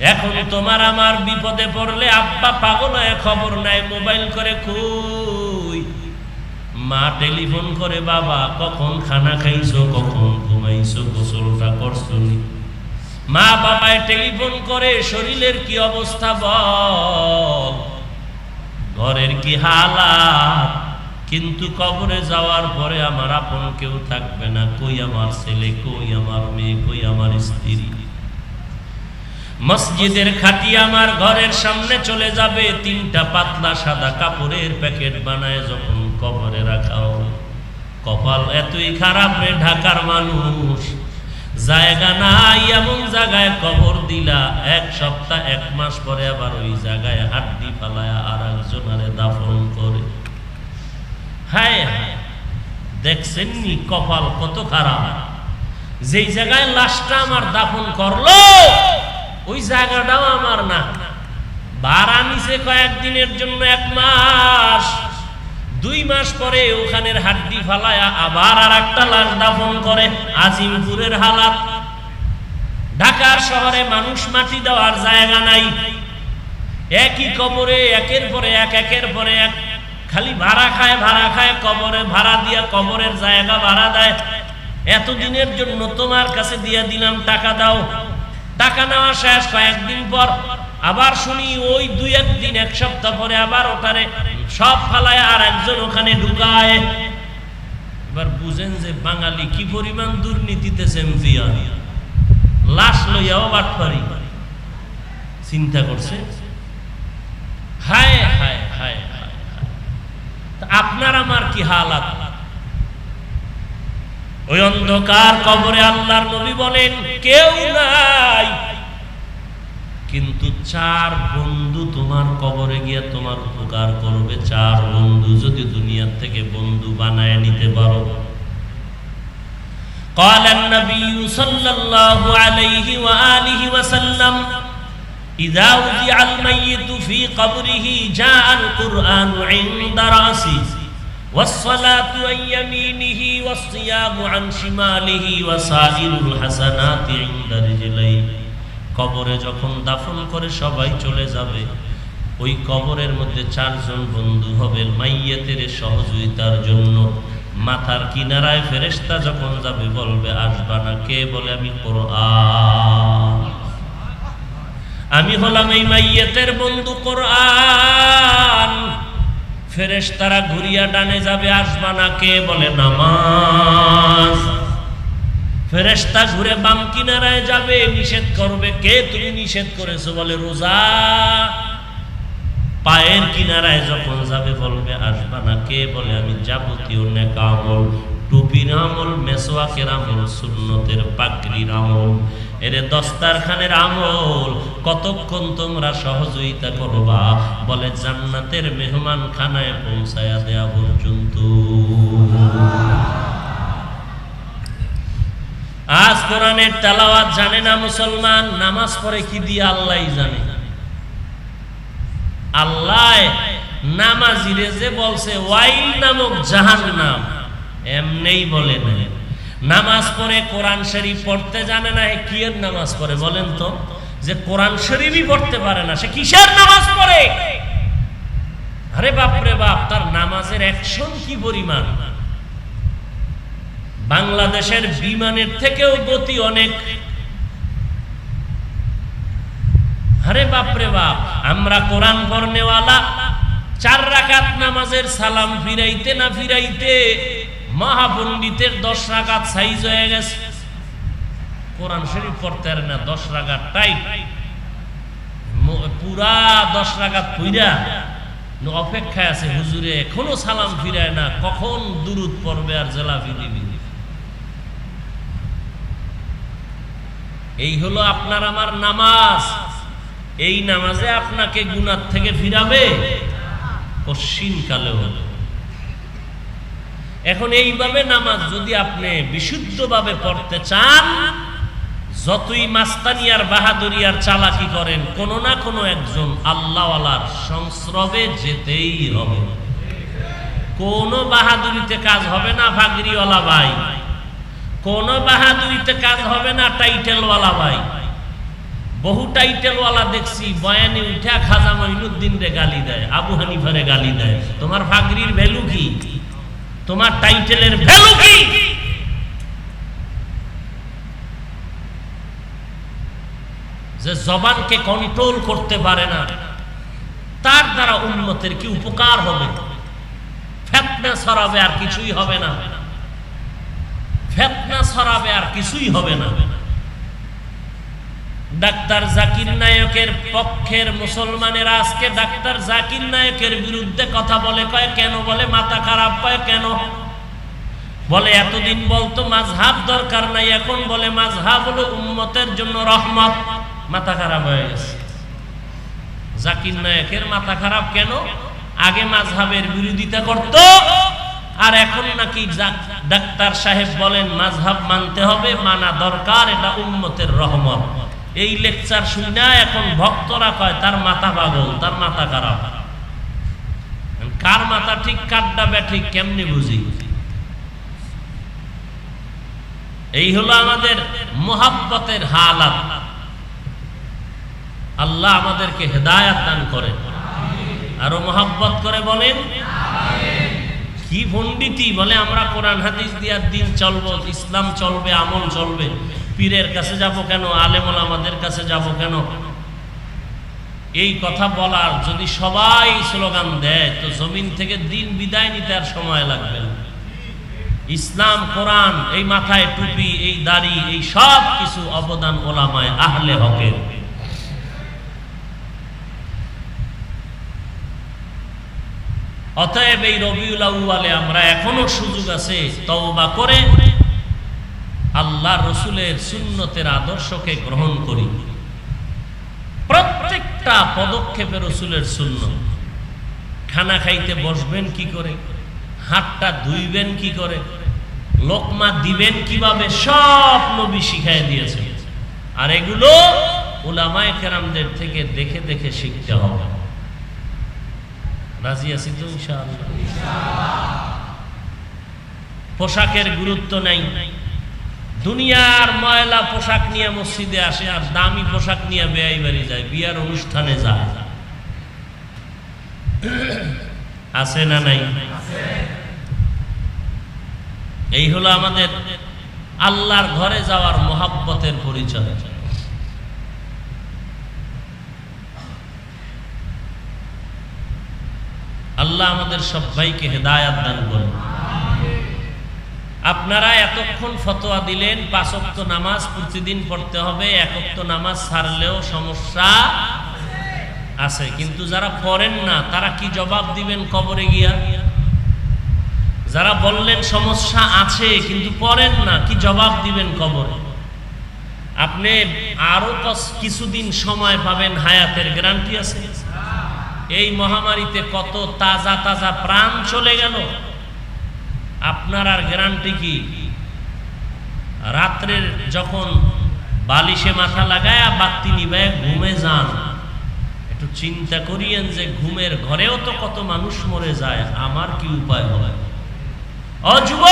এখন তোমার আমার বিপদে পড়লে আব্বা পাগল হয়ে খবর নাই, মোবাইল করে খুই মা টেলিফোন করে, বাবা, কখন খানা খাইছো, কখন ঘুমাইছো, গোসলটা করছ মা বাবায় টেলিফোন করে, শরীরের কি অবস্থা বল? ঘরের কি হালাত? কিন্তু কবরে যাওয়ার পরে আমার আপন কেউ থাকবে না, কই আমার ছেলে, কই আমার মেয়ে, কই আমার স্ত্রী? মসজিদের খাটি আমার ঘরের সামনে চলে যাবে, তিনটা পাতলা সাদা কাপড়ের প্যাকেট বানায় যখন কবরে রাখা হবে। কপাল এতই খারাপ রে ঢাকার মানুষ। জায়গা নাই এমন জায়গায় কবর দিলা। এক সপ্তাহ, এক মাস পরে আবার ওই জায়গায় হাড্ডি ফালায় আর একজনারে দাফন করে। হায় হায়, দেখছেন নি কপাল কত খারাপ। যেই জায়গায় লাশটা আমার দাফন করল ওই জায়গাটাও আমার না। ভাড়া নিছে কয়েকদিনের জন্য এক মাস। দুই মাস পরে ওখানের হাড্ডি ফালায়া আবার আর একটা লাশ দাফন করে আজিমপুরের হালাত। ঢাকার শহরে মানুষ মাটি দেওয়ার জায়গা নাই। একই কবরে একের পরে এক, একের পরে এক। খালি ভাড়া খায় ভাড়া খায়, কবরে ভাড়া দিয়ে কবরের জায়গা ভাড়া দেয়। এতদিনের জন্য তোমার কাছে দিয়ে দিলাম টাকা দাও। টাকা নেওয়া শেষ। কয়েকদিন পর আবার শুনি ওই দুই একদিন এক সপ্তাহ পরে আবার ওখানে সব ফালায় আর একজন ওখানে ঢুকায়। এবার বুঝেন যে বাঙালি কি পরিমাণ দুর্নীতিতে লাশ লইয়াও বাট পারি চিন্তা করছে? হায় হায় হায় হায় আপনার আমার কি হালাত? ওই অন্ধকার কবরে আল্লাহর নবী বলেন কেউ নাই কিন্তু চার বন্ধু তোমার কবরে গিয়ে তোমার উপকার করবে চার বন্ধু যদি দুনিয়ার থেকে বন্ধু বানায় নিতে পারো قال النبي صلى الله عليه وآله وسلم إذا وضع الميت في قبره جاء القرآن عند رأسه والصلاة عن يمينه والصيام عن شماله وسائر الحسنات عند رجليه কবরে যখন দাফন করে সবাই চলে যাবে ওই কবরের মধ্যে চারজন বন্ধু হবে মাইয়াতের সহযোগিতার জন্য মাথার কিনারায় ফেরেস্তা যখন যাবে বলবে আসবা না কে বলে আমি কোরআন আমি হলাম এই মাইয়াতের বন্ধু কোরআন ফেরেশতারা ঘুরিয়া ডানে যাবে আসবা না কে বলে নামাজ। ফেরেস্তা ঘুরে বাম কিনারায় যাবে, নিষেধ করবে কে তুমি নিষেধ করেছ বলে রোজা। পায়ের কিনারায় যখন যাবে বলবে আসবা না কে বলে, আমি যাবতীয় নেকা আমল টুপির আমল মেসোয়াকের আমল, সুন্নতের আমল। এরে আমল, কতক্ষণ তোমরা সহযোগিতা করবা? বলে জান্নাতের মেহমান খানায় পৌঁছায়া দেয়া পর্যন্ত। আজ কোরআনের তেলাওয়াত জানে না মুসলমান? নামাজ পড়ে কি দিয়ে আল্লাহ জানে? আল্লাহ নামাজিরে যে বলছে, ওয়াইল নামক জাহান নাম এমনেই বলে না। নামাজ পড়ে কোরআন শরীফ পড়তে জানে না কি এর নামাজ পড়ে বলেন তো? যে কোরআন শরীফই পড়তে পারে না, সে কিসের নামাজ পড়ে? আরে বাপরে বাপ, তার নামাজের অ্যাকশন কি পরিমাণ? বাংলাদেশের বিমানের থেকেও গতি অনেক। আরে বাপরে বাপ, আমরা কোরআন পড়নেওয়ালা, চার রাকাত নামাজের সালাম ফিরাইতে না ফিরাইতে মহাপণ্ডিতের দশ রাগাত সাইজ হয়ে গেছে। কোরআন শরীফ পড়তে না, দশ রাকাত টাই পুরা দশ রাগাত পুইরা অপেক্ষায় আছে, হুজুরে এখনও সালাম ফিরায় না, কখন দুরুদ পড়বে আর জেলাফি দিবি এই হলো আপনার আমার নামাজ। এই নামাজে আপনাকে গুনার থেকে ফিরাবে? কশিন কালে হলো। এখন এইভাবে নামাজ যদি আপনি বিশুদ্ধভাবে পড়তে চান, যতই মাস্তানিয়ার বাহাদুরিয়ার চালাকি করেন, কোনো না কোনো একজন আল্লাহওয়ালার সংস্রবে যেতেই হবে। কোনো বাহাদুরিতে কাজ হবে না ভাগরিওয়ালা ভাই। কোন বাহাদুরিতে কাজ হবে না টাইটেলওয়ালা ভাই। বহু টাইটেলওয়ালা দেখছি বয়ানে উঠা খাজা মঈনুদ্দিন রে গালি দেয়, আবু হানিফারে গালি দেয়। তোমার ভাগরির ভ্যালু কি? তোমার টাইটেলের ভ্যালু কি? যে জবানকে কন্ট্রোল করতে পারে না, তার দ্বারা উন্নতের কি উপকার হবে? ফেতনা সরাবে আর কিছুই হবে না। ফেতনা সরাবে আর কিছুই হবে না। ডাক্তার জাকির নায়কের পক্ষের মুসলমানেরা আজকে ডাক্তার জাকির নায়কের বিরুদ্ধে কথা বলে, কয়, কেন বলে? মাথা খারাপ পায় কেন? বলে, এতদিন বলতো মাঝহাব দরকার নাই, এখন বলে মাঝহাব হলো উম্মতের জন্য রহমত। মাথা খারাপ হয়ে গেছে। জাকির নায়কের মাথা খারাপ কেন? আগে মাঝহাবের বিরোধিতা করত, আর এখন নাকি ডাক্তার সাহেব বলেন, মাঝহাব মানতে হবে, মানা দরকার, এটা উম্মতের রহমত। এই লেকচার শুনে এখন ভক্তরা কয়, তার মাথা পাগল, তার মাথা খারাপ। কার মাথা ঠিক কারটা ব্যাঠিক কেমনি বুঝি? এই হলো আমাদের মোহাব্বতের হালাত। আল্লাহ আমাদেরকে হেদায়াত দান করেন। আরও মোহাব্বত করে বলেন, কি পণ্ডিতি বলে, আমরা কোরআন হাদিস দিয়ার দিন চলবো, ইসলাম চলবে, আমল চলবে। পীরের কাছে যাব কেন? আলেমল আমাদের কাছে যাব কেন? এই কথা বলার যদি সবাই স্লোগান দেয়, তো জমিন থেকে দিন বিদায় নিতে আর সময় লাগবে ইসলাম, কোরআন, এই মাথায় টুপি, এই দাড়ি, এই সব কিছু অবদান ওলামায় আহলে হকের। অতএব এই রবিউল আউ্বালে আমরা এখনও সুযোগ আছে তওবা করে আল্লাহ রসুলের সুন্নতের আদর্শকে গ্রহণ করি। প্রত্যেকটা পদক্ষেপে রসুলের শূন্য খানা খাইতে বসবেন কি করে? হাতটা ধুইবেন কি করে? লোকমা দিবেন কীভাবে? সব নবী শিখাই দিয়েছে। আর এগুলো ওলামায় কেরামদের থেকে দেখে দেখে শিখতে হবে। রাজি আছি তো পোশাকের গুরুত্ব নাই। দুনিয়ার ময়লা পোশাক নিয়ে মসজিদে আসে আর দামি পোশাক নিয়ে বেয়াই বাড়ি যায়, বিয়ার অনুষ্ঠানে যায়। আছে না নাই? এই হলো আমাদের আল্লাহর ঘরে যাওয়ার মোহাব্বতের পরিচয়। আল্লাহ আমাদের সব সবাইকে হেদায়াত দান করুন। আপনারা এতক্ষণ ফতোয়া দিলেন পাঁচক্ত নামাজ প্রতিদিন পড়তে হবে একক্ত নামাজ ছাড়লেও সমস্যা আছে। কিন্তু যারা পড়েন না, তারা কি জবাব দিবেন কবরে গিয়া? যারা বললেন সমস্যা আছে, কিন্তু পড়েন না, কি জবাব দিবেন কবরে? আপনি আরও কিছুদিন সময় পাবেন, হায়াতের গ্যারান্টি আছে। এই মহামারীতে কত তাজা তাজা প্রাণ চলে গেল। আপনার আর গ্যারান্টি কি? রাত্রের যখন বালিশে মাথা লাগায় বাতি নিবায় ঘুমে যান, একটু চিন্তা করিয়েন যে ঘুমের ঘরেও তো কত মানুষ মরে যায়, আমার কি উপায় হয়? অযুব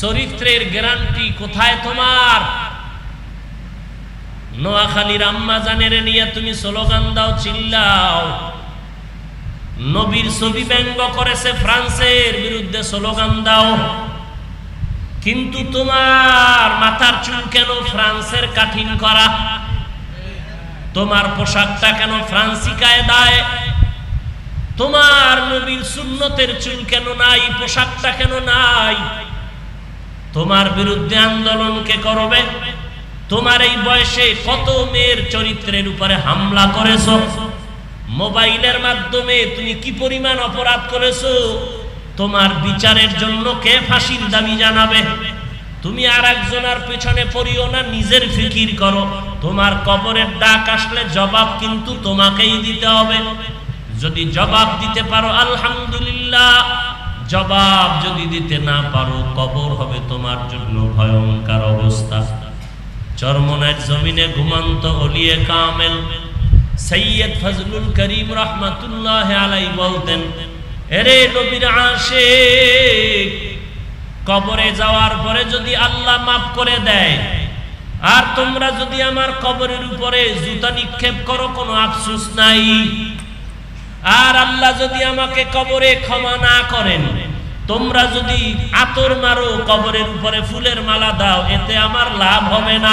চরিত্রের গ্যারান্টি কোথায় তোমার? নোয়াখালীর আম্মা জানের নিয়ে তুমি স্লোগান দাও, চিল্লাও। নবীর ছবি ব্যঙ্গ করেছে ফ্রান্সের বিরুদ্ধে স্লোগান দাও। কিন্তু তোমার মাথার চুল কেন ফ্রান্সের কাঠিন করা? তোমার পোশাকটা কেন ফ্রান্সি কায়দায় তোমার নবীর সুন্নতের চুল কেন নাই? পোশাকটা কেন নাই? তোমার বিরুদ্ধে আন্দোলন কে করবে? তোমার এই বয়সে কত মেয়ের চরিত্রের উপরে হামলা করেছ? মোবাইলের মাধ্যমে তুমি কি পরিমাণ অপরাধ করেছ? তোমার বিচারের জন্য কে ফাঁসির দাবি জানাবে? তুমি আর একজনের পেছনে পড়িও না, নিজের ফিকির করো। তোমার কবরের ডাক আসলে জবাব কিন্তু তোমাকেই দিতে হবে। যদি জবাব দিতে পারো, আলহামদুলিল্লাহ। জবাব যদি দিতে না পারো, কবর হবে তোমার জন্য ভয়ঙ্কর অবস্থা। চরমনের জমিনে ঘুমন্ত অলিয়ে কামেল। সৈয়দ ফজলুল করিম রহমাতুল্লাহ আলাই বলতেন, এরে নবীর আশিক, কবরে যাওয়ার পরে যদি আল্লাহ মাফ করে দেয়, আর তোমরা যদি আমার কবরের উপরে জুতা নিক্ষেপ করো, কোনো আফসোস নাই। আর আল্লাহ যদি আমাকে কবরে ক্ষমা না করেন, তোমরা যদি আতর মারো, কবরের উপরে ফুলের মালা দাও, এতে আমার লাভ হবে না।